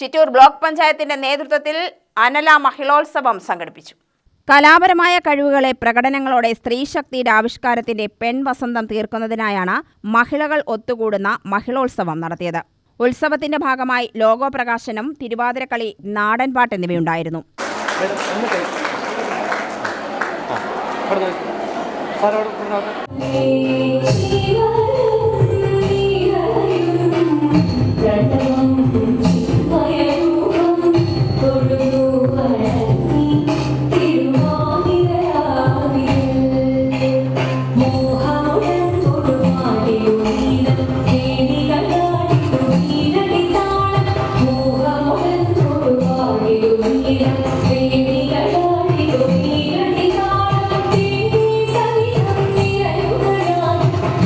Chittur block പഞ്ചായത്തിന്റെ നേതൃത്വത്തിൽ അനല മഹിളോത്സവം സംഘടിപ്പിച്ചു. കലാപരമായ കഴിവുകളെ പ്രകടനങ്ങളോടെ സ്ത്രീശക്തിയുടെ ആവിഷ്കാരത്തിന്റെ പെൺവസന്തം തീർക്കുന്നതിനായാണ് മഹിളകൾ ഒത്തുകൂടുന്ന മഹിളോത്സവം നടത്തിയത്. ഉത്സവത്തിന്റെ ഭാഗമായി ലോഗോ പ്രകാശനം തിരുവാതിരക്കളി നാടൻപാട്ട് എന്നിവയുണ്ടായിരുന്നു. Madam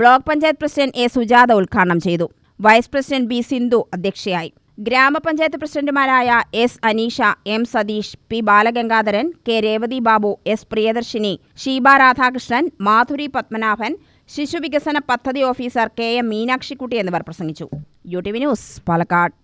block panchayat president A Sujatha ഉദ്ഘാടനം ചെയ്തു. വൈസ് പ്രസിഡന്റ് ബി സിന്ധു അധ്യക്ഷയായി. ഗ്രാമപഞ്ചായത്ത് പ്രസിഡന്റുമാരായ S Aneesha M Satheesh P Balagangadharan K Revathi Babu S Priyadarshini Sheeba Radhakrishnan Madhuri Padmanabhan ശിശുവികസന പദ്ധതി ഓഫീസർ കെ എം മീനാക്ഷിക്കുട്ടി എന്നിവർ പ്രസംഗിച്ചു. U T V news Palakkad.